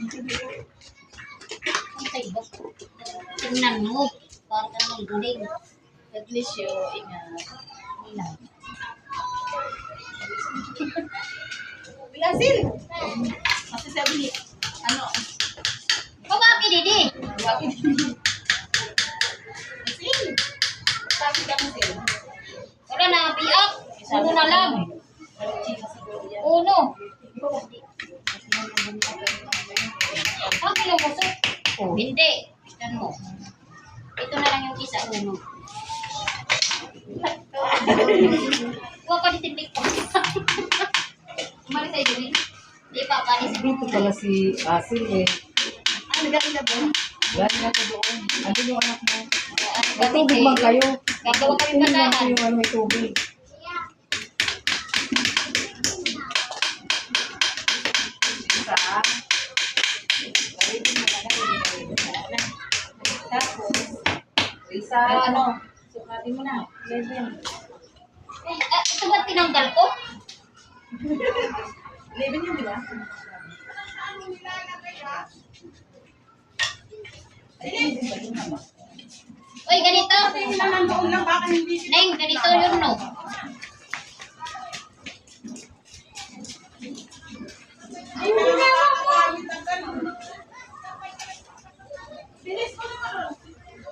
Ang tayo. Tingnan mo. Parang ka guling. At least you, ingat. Ilan. Bilasil! Kasi sabi ano, Babaki, Didi. Sabi ka Sil. Ang kinumusok. Oh, hindi. Tignan mo. Ito na lang yung isa. Uno. Huwag ka ditindig ko. Umalis tayo din. Di pa, kanis. Dito pala si Asil eh. Ah, nagaling na ba? Galing ako doon. Ano yung anak mo? May May tubig bang kayo? Gagawa kami ko batahan. yung ano may tubig. Isa, ano, sukatin mo na. Eleven. Eh, ah, ito ba tinanggal ko? Eleven yung bila? Uy, ganito. Neng, ganito yun, no?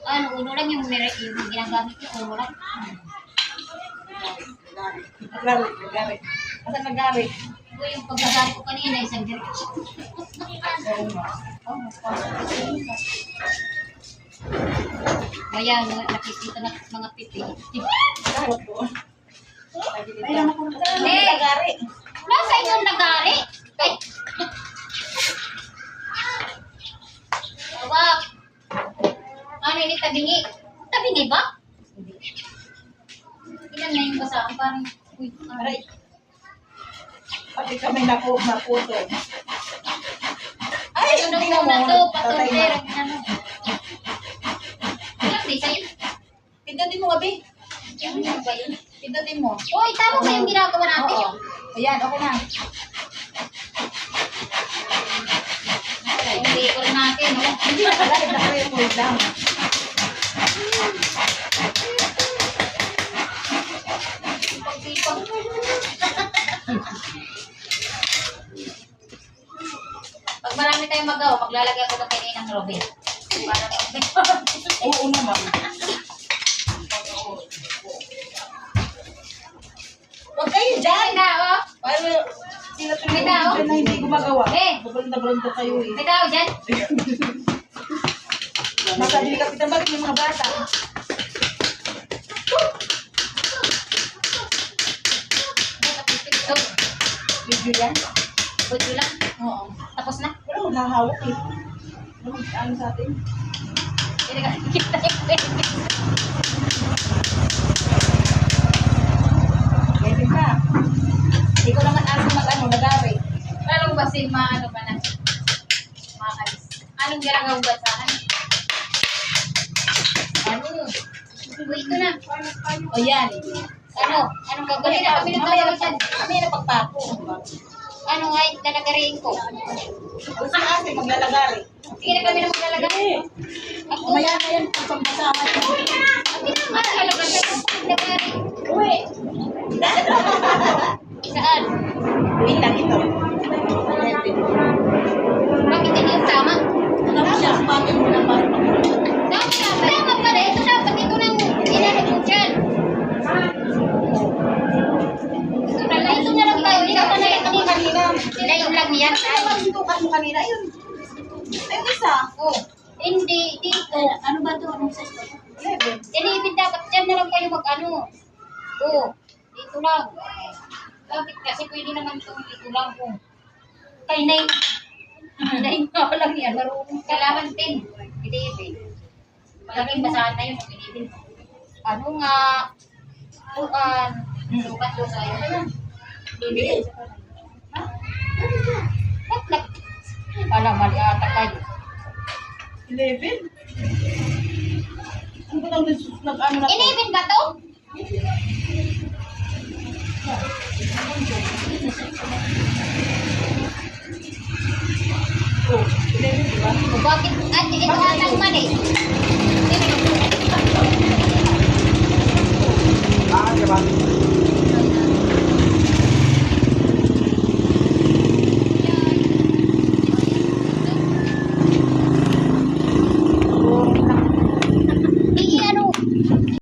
Ano, uno lang yung, mere- yung ginagamit ko, uno lang. Nagarit, nagarit. Asan nagarit? Ito yung pagkagali ko kanina, isang diretso. Kaya, nakikita na mga pipi. Ay, nagarit. Nasa yung nagari? Ay! Tawag! Ano ini tabingi? Tabingi ba? Ilan na yung basahan? Parang, uy, aray. Pati kami naku, naputo. Ay, hindi mo na na to? mo. Na. ang ano. Ilang day sa'yo? Pindutin mo, Abi. Yung ano ba yun? Pindutin mo. Uy, tama ba yung ginagawa natin? Oo. Ayan, okay na. Yung vehicle natin, no? Hindi na pala, naka-record lang. Pag-ipag. Pag marami tayong magawa, maglalagay ako ng kainin ng Robin. Para Oo naman. Huwag kayo dyan. May tao? Paano sila tuloy na hindi gumagawa? Eh. Babalanda-balanda kayo eh. May tao dyan? Masabi ni Kapitan, bakit may mga bata? Video yan? video lang. Oo. Tapos na. Wala maghahawak eh. Ano mag-ano sa atin? Hindi ka kita yung baby. Pwede ka. Hindi ko naman asa mag-ano, nagari. Anong ba si ma, ano ba na? Makalis. Anong ginagawa ba sa akin? Ano? Uy, ito na. O yan. Ano? Anong gagawin na kami na dyan? Mamaya na pagpako. Ano nga yung lalagariin ko? Kung sa atin, maglalagari. Sige na kami na maglalagay. Ako, Mamaya na yan, kung pagsama Sila yung lang yan. Ano ba sinukat mo kanina? Ayun. Ayun isa. Oh. Hindi. Dito. Ano ba ito? Anong size ba ito? Eleven. Ilipin dapat dyan na lang kayo mag-ano. Oo. Dito lang. Bakit kasi pwede naman ito dito lang kung kay Nay. Nay nga lang yan. Marunong. Kailangan 10. Ilipin. Malaking basahan na yun. Ilipin. Ano nga? Tukan. Tukan to sa iyo. Alam, mali ata kayo. Eleven? Ano ba nang nag-ano na to? Ilipin ba to? Oh. bakit, at ito atang mali.